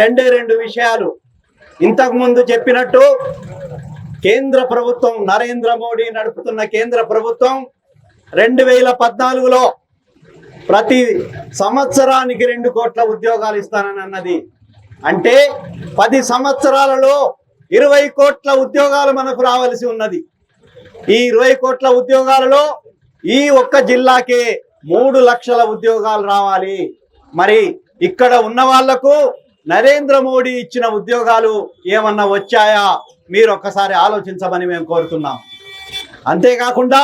రెండే రెండు విషయాలు. ఇంతకు ముందు చెప్పినట్టు కేంద్ర ప్రభుత్వం నరేంద్ర మోడీ నడుపుతున్న కేంద్ర ప్రభుత్వం రెండు వేల పద్నాలుగులో ప్రతి సంవత్సరానికి రెండు కోట్ల ఉద్యోగాలు ఇస్తానని అన్నది. అంటే పది సంవత్సరాలలో ఇరవై కోట్ల ఉద్యోగాలు మనకు రావాల్సి ఉన్నది. ఈ ఇరవై కోట్ల ఉద్యోగాలలో ఈ ఒక్క జిల్లాకే మూడు లక్షల ఉద్యోగాలు రావాలి. మరి ఇక్కడ ఉన్న వాళ్ళకు నరేంద్ర మోడీ ఇచ్చిన ఉద్యోగాలు ఏమన్నా వచ్చాయా? మీరు ఒక్కసారి ఆలోచించమని మేము కోరుతున్నాం. అంతేకాకుండా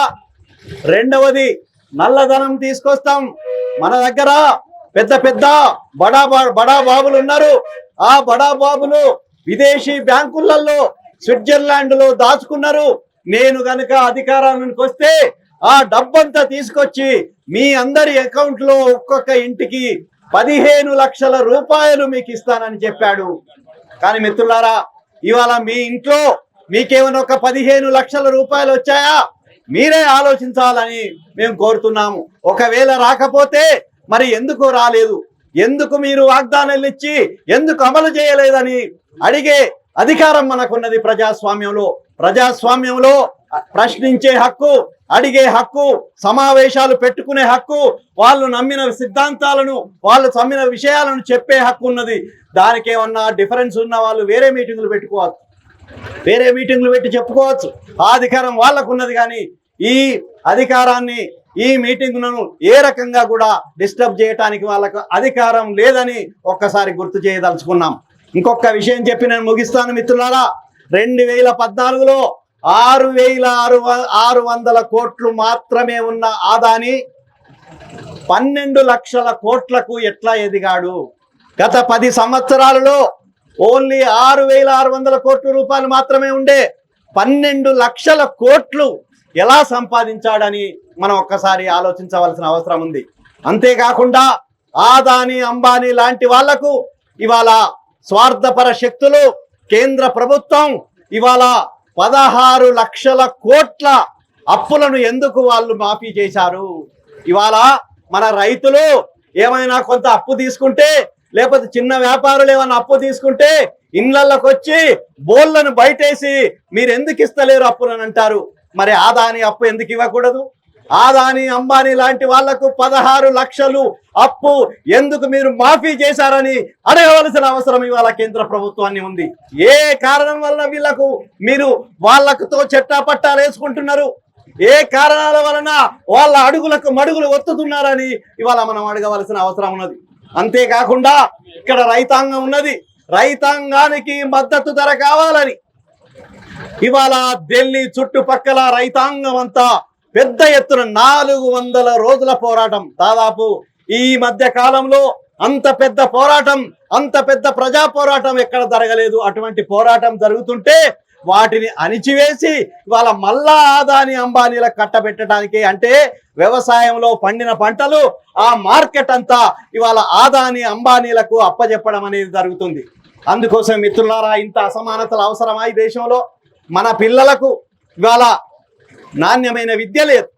రెండవది నల్లధనం తీసుకొస్తాం. మన దగ్గర పెద్ద పెద్ద బడా బడా బాబులు ఉన్నారు. ఆ బడా బాబులు విదేశీ బ్యాంకులలో స్విట్జర్లాండ్లో దాచుకున్నారు. నేను గనుక అధికారానికి వస్తే ఆ డబ్బంతా తీసుకొచ్చి మీ అందరి అకౌంట్లో ఒక్కొక్క ఇంటికి పదిహేను లక్షల రూపాయలు మీకు ఇస్తానని చెప్పాడు. కానీ మిత్రులారా ఇవాళ మీ ఇంట్లో మీకేమైనా ఒక పదిహేను లక్షల రూపాయలు వచ్చాయా? మీరే ఆలోచించాలని మేము కోరుతున్నాము. ఒకవేళ రాకపోతే మరి ఎందుకు రాలేదు? ఎందుకు మీరు వాగ్దానాలు ఇచ్చి ఎందుకు అమలు చేయలేదని అడిగే అధికారం మనకున్నది ప్రజాస్వామ్యంలో. ప్రజాస్వామ్యంలో ప్రశ్నించే హక్కు అడిగే హక్కు సమావేశాలు పెట్టుకునే హక్కు వాళ్ళు నమ్మిన సిద్ధాంతాలను వాళ్ళు నమ్మిన విషయాలను చెప్పే హక్కు ఉన్నది. దానికి ఏమన్నా డిఫరెన్స్ ఉన్న వాళ్ళు వేరే మీటింగులు పెట్టుకోవచ్చు. వేరే మీటింగ్లు పెట్టి చెప్పుకోవచ్చు. ఆ అధికారం వాళ్ళకు ఉన్నది కానీ ఈ అధికారాన్ని ఈ మీటింగ్లను ఏ రకంగా కూడా డిస్టర్బ్ చేయటానికి వాళ్ళకు అధికారం లేదని ఒక్కసారి గుర్తు చేయదలుచుకున్నాం. ఇంకొక విషయం చెప్పి నేను ముగిస్తాను మిత్రులారా. రెండు వేల పద్నాలుగులో ఆరు వేల ఆరు ఆరు వందల కోట్లు మాత్రమే ఉన్న ఆదాని పన్నెండు లక్షల కోట్లకు ఎట్లా ఎదిగాడు? గత పది సంవత్సరాలలో ఓన్లీ ఆరు వేల ఆరు వందల కోట్ల రూపాయలు మాత్రమే ఉండే పన్నెండు లక్షల కోట్లు ఎలా సంపాదించాడని మనం ఒక్కసారి ఆలోచించవలసిన అవసరం ఉంది. అంతేకాకుండా ఆదాని అంబానీ లాంటి వాళ్ళకు ఇవాళ స్వార్థపర శక్తులు కేంద్ర ప్రభుత్వం ఇవాళ పదహారు లక్షల కోట్ల అప్పులను ఎందుకు వాళ్ళు మాఫీ చేశారు? ఇవాళ మన రైతులు ఏమైనా కొంత అప్పు తీసుకుంటే లేకపోతే చిన్న వ్యాపారులు ఏమైనా అప్పు తీసుకుంటే ఇళ్ళలోకి వచ్చి బోళ్ళను బయటేసి మీరు ఎందుకు ఇస్తలేరు అప్పులని అంటారు? మరి ఆదాని అప్పు ఎందుకు ఇవ్వకూడదు? ఆదాని అంబానీ లాంటి వాళ్ళకు పదహారు లక్షలు అప్పు ఎందుకు మీరు మాఫీ చేశారని అడగవలసిన అవసరం ఇవాళ కేంద్ర ప్రభుత్వాన్ని ఉంది. ఏ కారణం వల్ల వీళ్ళకు మీరు వాళ్ళకుతో చెట్టా పట్టాలు వేసుకుంటున్నారు? ఏ కారణాల వలన వాళ్ళ అడుగులకు మడుగులు ఒత్తుతున్నారని ఇవాళ మనం అడగవలసిన అవసరం ఉన్నది. అంతేకాకుండా ఇక్కడ రైతాంగం ఉన్నది. రైతాంగానికి మద్దతు ధర కావాలని. ఇవాళ ఢిల్లీ చుట్టుపక్కల రైతాంగం అంతా పెద్ద ఎత్తున నాలుగు వందల రోజుల పోరాటం. దాదాపు ఈ మధ్య కాలంలో అంత పెద్ద పోరాటం అంత పెద్ద ప్రజా పోరాటం ఎక్కడ జరగలేదు. అటువంటి పోరాటం జరుగుతుంటే వాటిని అణిచివేసి ఇవాళ మళ్ళా ఆదాని అంబానీల కట్టబెట్టడానికి అంటే వ్యవసాయంలో పండిన పంటలు ఆ మార్కెట్ అంతా ఇవాళ ఆదాని అంబానీలకు అప్పజెప్పడం అనేది జరుగుతుంది. అందుకోసం మిత్రులారా ఇంత అసమానతలు అవసరమా ఈ దేశంలో? మన పిల్లలకు ఇవాళ నాణ్యమైన విద్య లేదు.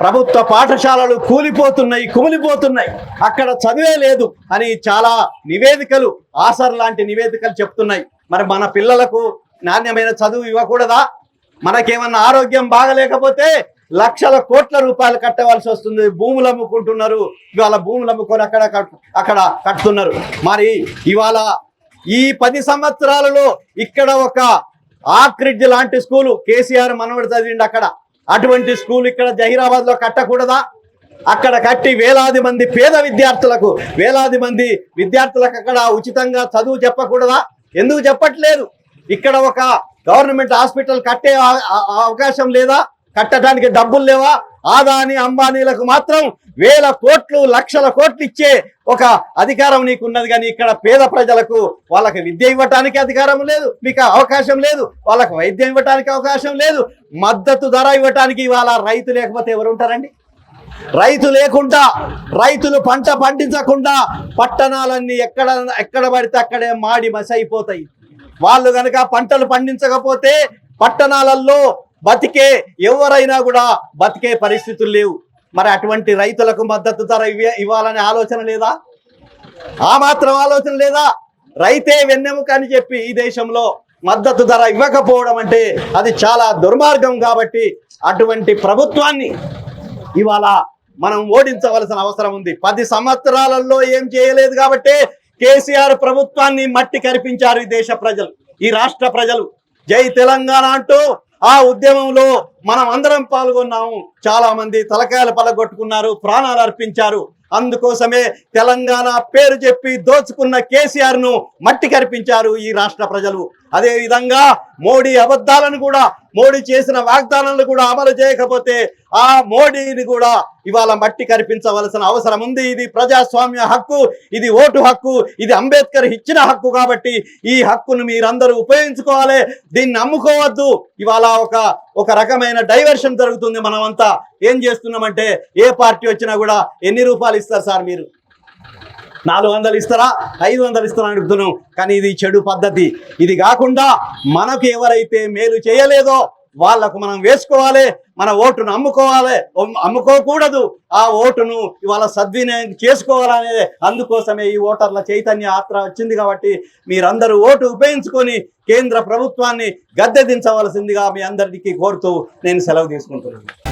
ప్రభుత్వ పాఠశాలలు కూలిపోతున్నాయి కుమిలిపోతున్నాయి. అక్కడ చదివే లేదు అని చాలా నివేదికలు ఆసర్ లాంటి నివేదికలు చెప్తున్నాయి. మరి మన పిల్లలకు నాణ్యమైన చదువు ఇవ్వకూడదా? మనకేమన్నా ఆరోగ్యం బాగలేకపోతే లక్షల కోట్ల రూపాయలు కట్టవలసి వస్తుంది. భూములు అమ్ముకుంటున్నారు. ఇవాళ భూములు అమ్ముకొని అక్కడ అక్కడ కట్టుతున్నారు మరి ఇవాళ ఈ పది సంవత్సరాలలో ఇక్కడ ఒక ఆక్రిడ్జ్ లాంటి స్కూలు కేసీఆర్ మనవడు చదివిండు అక్కడ. అటువంటి స్కూల్ ఇక్కడ జహీరాబాద్లో కట్టకూడదా? అక్కడ కట్టి వేలాది మంది పేద విద్యార్థులకు వేలాది మంది విద్యార్థులకు అక్కడ ఉచితంగా చదువు చెప్పకూడదా? ఎందుకు చెప్పట్లేదు? ఇక్కడ ఒక గవర్నమెంట్ హాస్పిటల్ కట్టే అవకాశం లేదా? కట్టడానికి డబ్బులు లేవా? ఆదాని అంబానీలకు మాత్రం వేల కోట్లు లక్షల కోట్లు ఇచ్చే ఒక అధికారం నీకు ఉన్నది కానీ ఇక్కడ పేద ప్రజలకు వాళ్ళకి విద్య ఇవ్వటానికి అధికారం లేదు మీకు అవకాశం లేదు వాళ్ళకి వైద్యం ఇవ్వటానికి అవకాశం లేదు మద్దతు ధర ఇవ్వటానికి ఇవాళ రైతు లేకపోతే ఎవరు ఉంటారండి? రైతు లేకుండా రైతులు పంట పండించకుండా పట్టణాలన్నీ ఎక్కడ ఎక్కడ పడితే అక్కడే మాడి మసైపోతాయి. వాళ్ళు కనుక పంటలు పండించకపోతే పట్టణాలలో బతికే ఎవరైనా కూడా బతికే పరిస్థితులు లేవు. మరి అటువంటి రైతులకు మద్దతు ధర ఇవ్వ- ఇవ్వాలనే ఆలోచన లేదా? ఆ మాత్రం ఆలోచన లేదా? రైతే వెన్నెముక అని చెప్పి ఈ దేశంలో మద్దతు ధర ఇవ్వకపోవడం అంటే అది చాలా దుర్మార్గం కాబట్టి అటువంటి ప్రభుత్వాన్ని ఇవాళ మనం ఓడించవలసిన అవసరం ఉంది. పది సంవత్సరాలలో ఏం చేయలేదు కాబట్టి కేసీఆర్ ప్రభుత్వాన్ని మట్టి కరిపించారు ఈ దేశ ప్రజలు ఈ రాష్ట్ర ప్రజలు. జై తెలంగాణ అంటూ ఆ ఉద్యమంలో మనం అందరం పాల్గొన్నాము. చాలా మంది తలకాయలు పలగొట్టుకున్నారు ప్రాణాలు అర్పించారు. అందుకోసమే తెలంగాణ పేరు చెప్పి దోచుకున్న కేసీఆర్ను మట్టి కరిపించారు ఈ రాష్ట్ర ప్రజలు. అదే విధంగా మోడీ అబద్ధాలను కూడా మోడీ చేసిన వాగ్దానాలను కూడా అమలు చేయకపోతే ఆ మోడీని కూడా ఇవాళ మట్టి కరిపించవలసిన అవసరం ఉంది. ఇది ప్రజాస్వామ్య హక్కు ఇది ఓటు హక్కు ఇది అంబేద్కర్ ఇచ్చిన హక్కు కాబట్టి ఈ హక్కును మీరందరూ ఉపయోగించుకోవాలి. దీన్ని అమ్ముకోవద్దు ఇవాళ ఒక ఒక రకమైన డైవర్షన్ జరుగుతుంది మనమంతా. ఏం చేస్తున్నామంటే ఏ పార్టీ వచ్చినా కూడా ఎన్ని రూపాయలు ఇస్తారు సార్ మీరు. నాలుగు వందలు ఇస్తారా? ఐదు వందలు ఇస్తారా అని అడుగుతున్నాం. కానీ ఇది చెడు పద్ధతి. ఇది కాకుండా మనకు ఎవరైతే మేలు చేయలేదో వాళ్ళకు మనం వేసుకోవాలి మన ఓటును అమ్ముకోవాలి అమ్ముకోకూడదు. ఆ ఓటును ఇవాళ సద్వినియోగం చేసుకోవాలనేది. అందుకోసమే ఈ ఓటర్ల చైతన్య యాత్ర వచ్చింది కాబట్టి మీరందరూ ఓటు ఉపయోగించుకొని కేంద్ర ప్రభుత్వాన్ని గద్దె దించవలసిందిగా మీ అందరికీ కోరుతూ నేను సెలవు తీసుకుంటున్నాను.